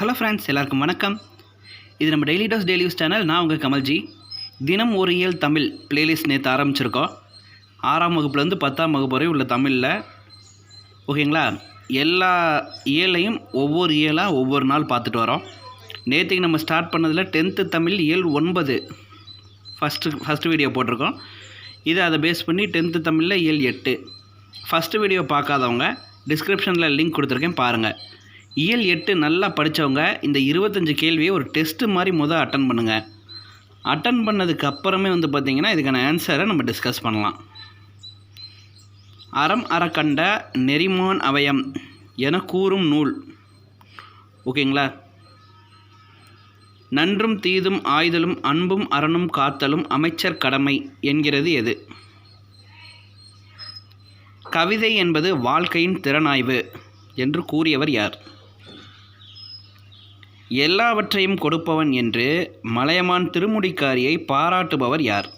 Hello friends எல்லாருக்கும் வணக்கம். இது நம்ம daily dose daily use channel நான் உங்கள் கமல்ஜி. தினம் ஒரு இயல் தமிழ் பிளேலிஸ்ட் நேற்று ஆரம்பிச்சிருக்கோம். ஆறாம் வகுப்புலேருந்து பத்தாம் வகுப்பு வரை உள்ள தமிழில். ஓகேங்களா? எல்லா இயலையும் ஒவ்வொரு இயலாக ஒவ்வொரு நாள் பார்த்துட்டு வரோம். நேற்றுக்கு நம்ம ஸ்டார்ட் பண்ணதில் டென்த்து தமிழ் இயல் ஒன்பது. ஃபஸ்ட்டு ஃபஸ்ட்டு வீடியோ போட்டிருக்கோம். இதை அதை பேஸ் பண்ணி டென்த்து தமிழில் இயல் எட்டு. ஃபஸ்ட்டு வீடியோ பார்க்காதவங்க டிஸ்கிரிப்ஷனில் லிங்க் கொடுத்துருக்கேன் பாருங்கள் இயல் எட்டு நல்லா படித்தவங்க இந்த இருபத்தஞ்சு கேள்வியை ஒரு டெஸ்ட்டு மாதிரி முதல் அட்டன் பண்ணுங்கள் அட்டன் பண்ணதுக்கு அப்புறமே வந்து பார்த்திங்கன்னா இதுக்கான ஆன்சரை நம்ம டிஸ்கஸ் பண்ணலாம். அறம் அறக்கண்ட நெறிமான் அவயம் என கூறும் நூல். ஓகேங்களா நன்றும் தீதும் ஆய்தலும் அன்பும் அறனும் காத்தலும் அமைச்சர் கடமை என்கிறது எது? கவிதை என்பது வாழ்க்கையின் திறனாய்வு என்று கூறியவர் யார்? எல்லாவற்றையும் கொடுப்பவன் என்று மலையமான் திருமுடிக்காரியை பாராட்டுபவர் யார்?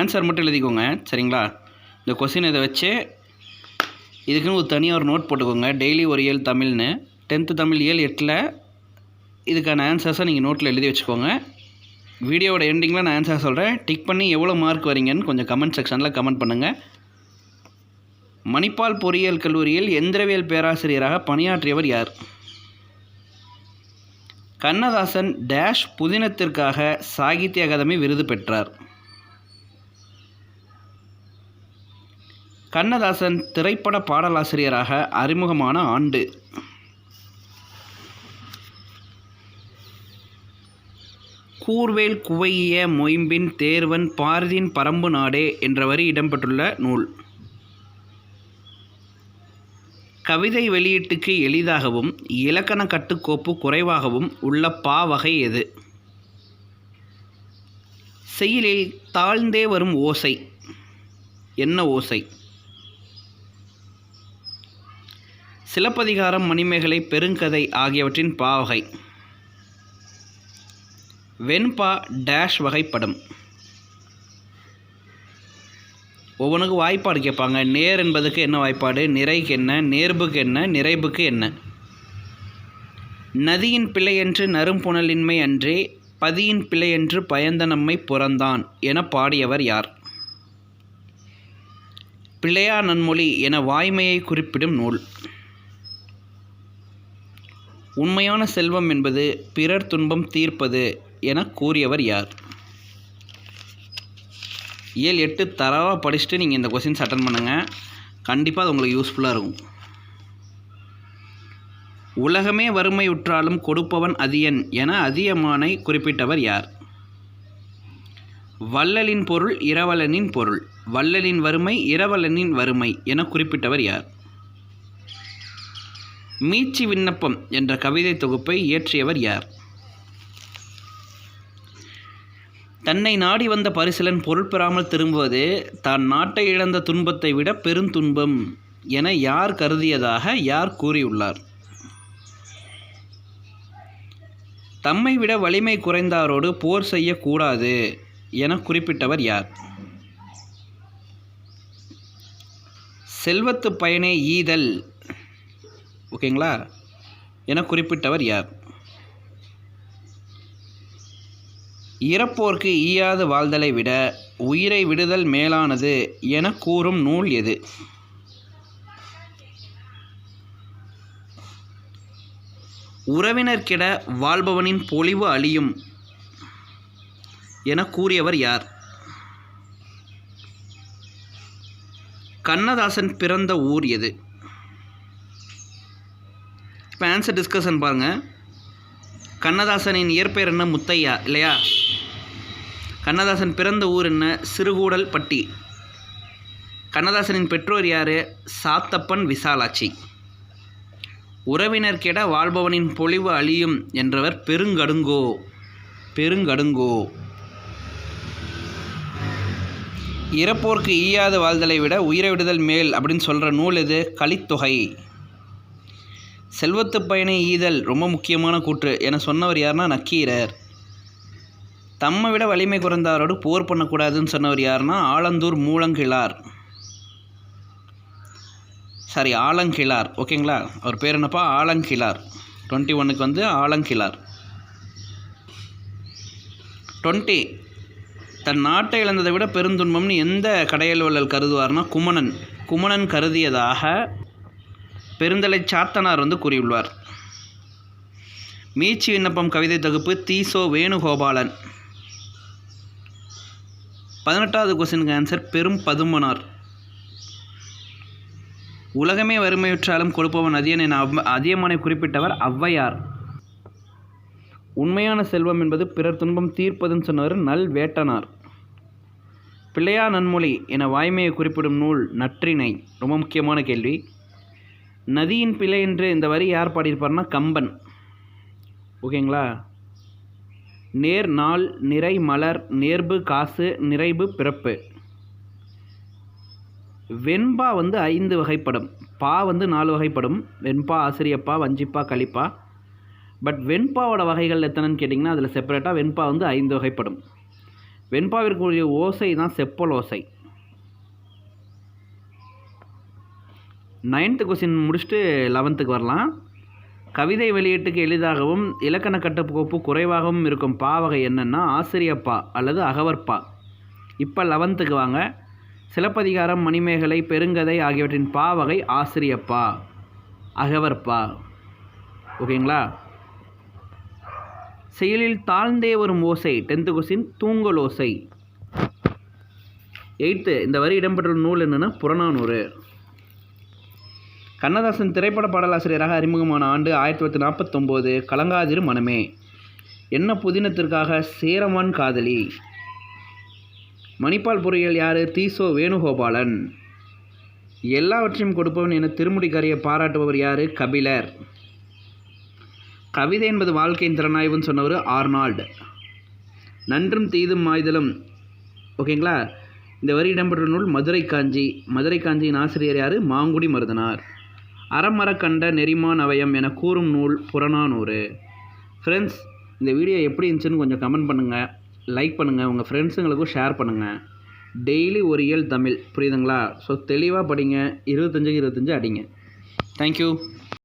ஆன்சர் மட்டும் எழுதிக்கோங்க சரிங்களா? இந்த கொஸ்டின் இதை வச்சு இதுக்குன்னு ஒரு தனியாக ஒரு நோட் போட்டுக்கோங்க. டெய்லி ஒரு ஏழு தமிழ்னு. டென்த்து தமிழ் இயல் எட்டில் இதுக்கான ஆன்சர்ஸை நீங்கள் நோட்டில் எழுதி வச்சுக்கோங்க. வீடியோவோட எண்டிங்கில் நான் ஆன்சர் சொல்கிறேன் டிக் பண்ணி எவ்வளோ மார்க் வரீங்கன்னு கொஞ்சம் கமெண்ட் செக்ஷனில் கமெண்ட் பண்ணுங்கள் மணிப்பால் பொறியியல் கல்லூரியில் எந்திரவியல் பேராசிரியராக பணியாற்றியவர் யார்? கண்ணதாசன் டேஷ் புதினத்திற்காக சாகித்ய அகாதமி விருது பெற்றார். கண்ணதாசன் திரைப்பட பாடலாசிரியராக அறிமுகமான ஆண்டு. கூர்வேல் குவையிய மொயம்பின் தேர்வன் பாரதியின் பரம்பு நாடே என்ற வரி இடம்பெற்றுள்ள நூல். கவிதை வெளியீட்டுக்கு எளிதாகவும் இலக்கண கட்டுக்கோப்பு குறைவாகவும் உள்ள பா வகை எது? செயலில் தாழ்ந்தே வரும் ஓசை. என்ன ஓசை? சிலப்பதிகாரம் மணிமேகலை பெருங்கதை ஆகியவற்றின் பாவகை வெண்பா டேஷ் வகைப்படும். ஒவ்வொன்றுக்கும் வாய்ப்பாடு கேட்பாங்க. நேர் என்பதுக்கு என்ன வாய்ப்பாடு? நிறைக்கு என்ன? நேர்புக்கு என்ன? நிறைவுக்கு என்ன? நதியின் பிழையென்று நறும்புணலின்மை அன்றே பதியின் பிழை என்று பயந்தனம்மை புறந்தான் என பாடியவர் யார்? பிள்ளையா நன்மொழி என வாய்மையை குறிப்பிடும் நூல். உண்மையான செல்வம் என்பது பிறர் துன்பம் தீர்ப்பது என கூறியவர் யார்? ஏழு எட்டு தரவாக படிச்சுட்டு நீங்கள் இந்த கொஸ்டின்ஸ் அட்டன் பண்ணுங்கள் கண்டிப்பாக அது உங்களுக்கு யூஸ்ஃபுல்லாக இருக்கும். உலகமே வறுமையுற்றாலும் கொடுப்பவன் அதியன் என அதியமானை குறிப்பிட்டவர் யார்? வள்ளலின் பொருள் இரவலனின் பொருள். வள்ளலின் வறுமை இரவலனின் வறுமை என குறிப்பிட்டவர் யார்? மீட்சி விண்ணப்பம் என்ற கவிதை தொகுப்பை இயற்றியவர் யார்? தன்னை நாடி வந்த பரிசலன் பொருள் பெறாமல் திரும்புவது தான் நாட்டை இழந்த துன்பத்தை விட பெருந்துன்பம் என யார் கருதியதாக யார் கூறியுள்ளார்? தம்மை விட வலிமை குறைந்தாரோடு போர் செய்யக்கூடாது என குறிப்பிட்டவர் யார்? செல்வத்து பயனே ஈதல். ஓகேங்களா? என குறிப்பிட்டவர் யார்? இறப்போர்க்கு ஈயாது வாழ்தலை விட உயிரை விடுதல் மேலானது என கூறும் நூல் எது? உறவினர்கிட வாழ்பவனின் பொலிவு அழியும் என கூறியவர் யார்? கண்ணதாசன் பிறந்த ஊர் எது? இப்போ ஆன்சர் டிஸ்கஷன் பாருங்கள் கண்ணதாசனின் இயற்பெயர் என்ன முத்தையா இல்லையா? கண்ணதாசன் பிறந்த ஊர் என்ன சிறுகூடல் பட்டி கண்ணதாசனின் பெற்றோர் யார்? சாத்தப்பன் விசாலாட்சி. உறவினர்கிட வாழ்பவனின் பொழிவு அழியும் என்றவர் பெருங்கடுங்கோ பெருங்கடுங்கோ. இறப்போர்க்கு ஈயாத வாழ்தலை விட உயிரை விடுதல் மேல் அப்படின்னு சொல்கிற நூல் இது கலித்தொகை செல்வத்து பயனை ஈதல் ரொம்ப முக்கியமான கூற்று என சொன்னவர் யாருன்னா நக்கீரர். தம்மை விட வலிமை குறைந்தாரோடு போர் பண்ணக்கூடாதுன்னு சொன்னவர் யாருன்னா ஆலந்தூர் மூலங்கிழார். சாரி ஆலங்கிழார். ஓகேங்களா அவர் பேர் என்னப்பா? ஆலங்கிழார். டுவெண்ட்டி ஒன்றுக்கு வந்து ஆலங்கிழார். டுவெண்ட்டி தன் நாட்டை இழந்ததை விட பெருந்துன்பம்னு எந்த கடையல் வள்ளல் கருதுவார்னா குமணன். குமணன் கருதியதாக பெருந்தலை சாத்தனார் வந்து கூறியுள்ளார். மீச்சி விண்ணப்பம் கவிதை தொகுப்பு தீசோ வேணுகோபாலன். பதினெட்டாவது கொஸ்டினுக்கு ஆன்சர் பெரும் பதுமனார். உலகமே வறுமையுற்றாலும் கொடுப்பவன் அதியன் என அவ் அதியமானை குறிப்பிட்டவர் ஔவையார். உண்மையான செல்வம் என்பது பிறர் துன்பம் தீர்ப்பதுன்னு சொன்னவர் நல் வேட்டனார். பிள்ளையா நன்மொழி என வாய்மையை குறிப்பிடும் நூல் நற்றினை ரொம்ப முக்கியமான கேள்வி. நதியின் பிழை என்று இந்த வரி யார் பாடியிருப்பார்னா கம்பன். ஓகேங்களா? நேர் நாள் நிறை மலர் நேர்பு காசு நிறைவு பிறப்பு. வெண்பா வந்து ஐந்து வகைப்படும். பா வந்து நாலு வகைப்படும். வெண்பா ஆசிரியப்பா வஞ்சிப்பா களிப்பா. பட் வெண்பாவோட வகைகள் எத்தனைன்னு கேட்டிங்கன்னா அதில் செப்பரேட்டாக வெண்பா வந்து ஐந்து வகைப்படும். வெண்பாவிற்குரிய ஓசை தான் செப்பல் ஓசை. நைன்த்து கொஸ்டின் முடிச்சுட்டு லெவன்த்துக்கு வரலாம். கவிதை வெளியீட்டுக்கு எளிதாகவும் இலக்கண கட்டுக்கோப்பு குறைவாகவும் இருக்கும் பா வகை என்னென்னா ஆசிரியப்பா அல்லது அகவற்பா. இப்போ லெவன்த்துக்கு வாங்க. சிலப்பதிகாரம் மணிமேகலை பெருங்கதை ஆகியவற்றின் பா வகை ஆசிரியப்பா அகவற்பா. ஓகேங்களா? செயலில் தாழ்ந்தே வரும் ஓசை டென்த்து கொஸ்டின் தூங்கல் ஓசை. எயித்து இந்த வரி இடம்பெற்றுள்ள நூல் என்னென்னா புறநானூறு. கண்ணதாசன் திரைப்பட பாடலாசிரியராக அறிமுகமான ஆண்டு ஆயிரத்தி தொள்ளாயிரத்தி நாற்பத்தொம்போது கலங்காதிரு மனமே. என்ன புதினத்திற்காக சேரமான் காதலி? மணிப்பால் பொறியியல் யார்? தீசோ வேணுகோபாலன். எல்லாவற்றையும் கொடுப்பவன் என திருமுடிக்கரையை பாராட்டுபவர் யார்? கபிலர். கவிதை என்பது வாழ்க்கையின் திறனாய்வுன்னு சொன்னவர் ஆர்னால்டு. நன்றும் தீதும் மாய்தலும் ஓகேங்களா? இந்த வரி இடம்பெற்ற நூல் மதுரை காஞ்சி. மதுரை காஞ்சியின் ஆசிரியர் யார்? மாங்குடி மருதனார். அறமரக்கண்ட நெறிமான் அவயம் என கூறும் நூல் புறநானூறு. ஃப்ரெண்ட்ஸ் இந்த வீடியோ எப்படி இருந்துச்சுன்னு கொஞ்சம் கமெண்ட் பண்ணுங்கள் லைக் பண்ணுங்கள் உங்கள் ஃப்ரெண்ட்ஸுங்களுக்கும் ஷேர் பண்ணுங்கள் டெய்லி ஒரு இயல் தமிழ். புரியுதுங்களா? ஸோ தெளிவாக படிங்க. இருபத்தஞ்சுக்கு இருபத்தஞ்சு அடிங்க. தேங்க்யூ